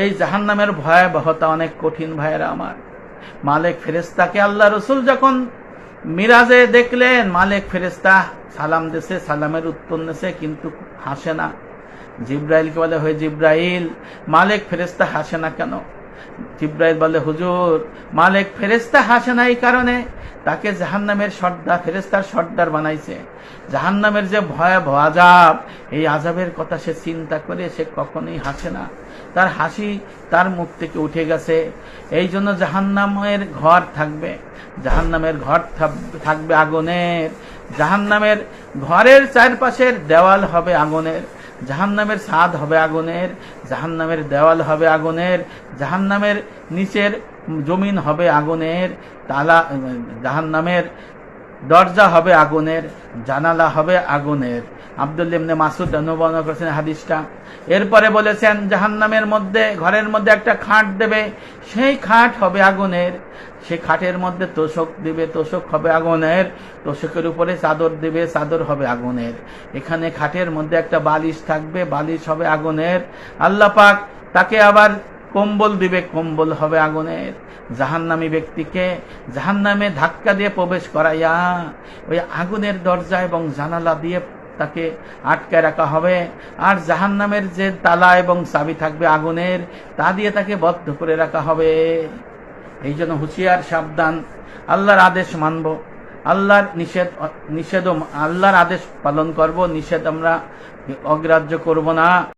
এই জাহান্নামের ভয়াবহতা অনেক কঠিন ভাইয়েরা আমার। মালিক ফেরেস্তাকে আল্লাহ রসুল যখন মিরাজে দেখলেন, মালিক ফেরেস্তা সালাম দেশে সালামের উত্তর দেশে কিন্তু হাসে না। জিব্রাইলকে বলে হয়ে জিব্রাইল, মালিক ফেরেস্তা হাসে না কেন? জিব্রাইল বলে, হুজুর, মালিক ফেরেস্তা হাসে না এই কারণে তাকে জাহান্নামের সর্দার ফেরেস্তার সর্দার বানাইছে। জাহান্নামের যে ভয়াবহ আজাব এই আজাবের কথা সে চিন্তা করে সে কখনোই হাসে না। তার হাসি তার মুখ থেকে উঠে গেছে। এই জন্য জাহান্নামের ঘর থাকবে। জাহান্নামের ঘর থাক- থাকবে আগুনের। জাহান্নামের ঘরের চারপাশের দেওয়াল হবে আগুনের। জাহান্নামের ছাদ হবে আগুনের। জাহান্নামের দেওয়াল হবে আগুনের। জাহান্নামের নিচের জমিন হবে আগুনের, তালা জাহান্নামের, দরজা হবে আগুনের, জানালা হবে আগুনের। আব্দুল্লিমনে মাসুদ অনুবর্ণ করেছেন হাদিসটা। এরপরে বলেছেন, জাহান্নামের মধ্যে, ঘরের মধ্যে একটা খাট দেবে, সেই খাট হবে আগুনের। সে খাটের মধ্যে তোষক দিবে, তোষক হবে আগুনের। তোষকের উপরে চাদর দিবে, চাদর হবে আগুনের। এখানে খাটের মধ্যে একটা বালিশ থাকবে, বালিশ হবে আগুনের। আল্লাহ পাক তাকে আবার কম্বল দিবে, কম্বল হবে আগুনের। জাহান্নামী ব্যক্তিকে জাহান্নামে ধাক্কা দিয়ে প্রবেশ করাইয়া ওই আগুনের দরজা এবং জানালা দিয়ে তাকে আটকায় রাখা হবে। আর জাহান্নামের যে তালা এবং চাবি থাকবে আগুনের, তা দিয়ে তাকে বদ্ধ করে রাখা হবে। এই জন্য হুঁশিয়ার, সাবধান, আল্লাহর আদেশ মানব। আল্লাহর নিষেধ নিষেধ আল্লাহর আদেশ পালন করব। নিষেধ আমরা অগ্রাহ্য করব না।